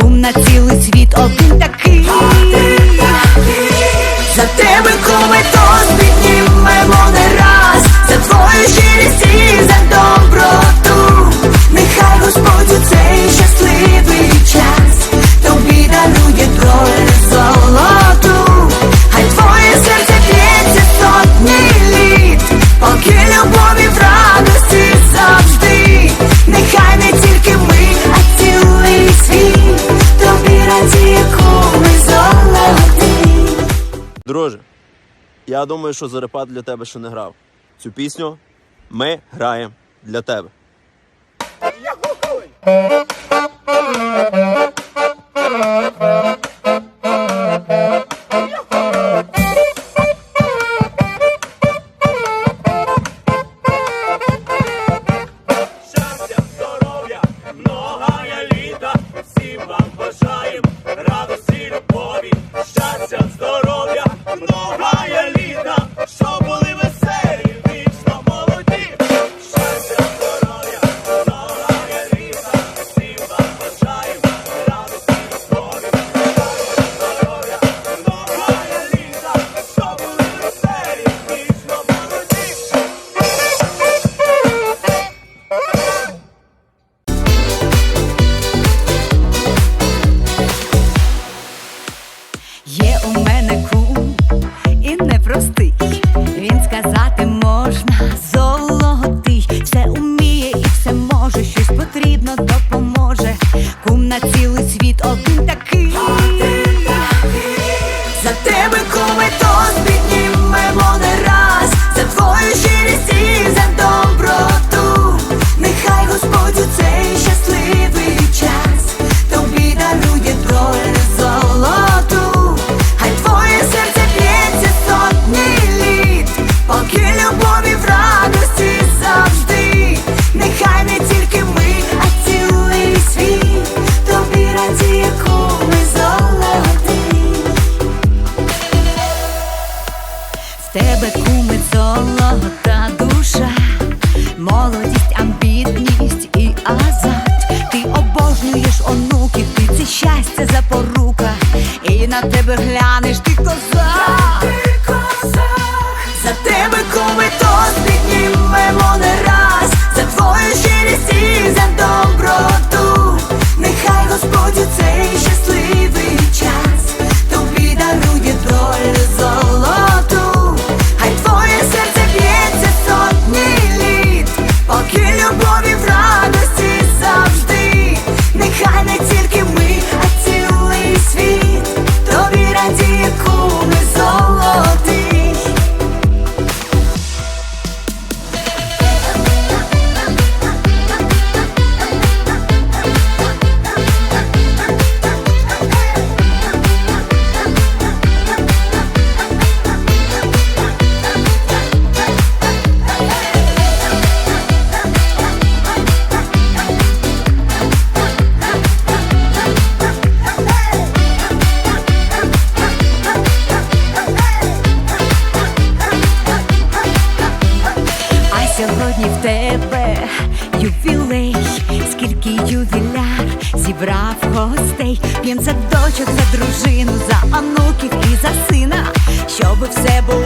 Кум на цілий світ один такий. Один такий. За тебе, коми, то піднімемо на Друже, я думаю, що Зарепат для тебе ще не грав. Цю пісню ми граємо для тебе. Є у мене кум і непростий. на тебе глянеш, ти коза. ювіляр зібрав гостей, П'єм за дочок, за дружину, за онуків і за сина, щоби все було.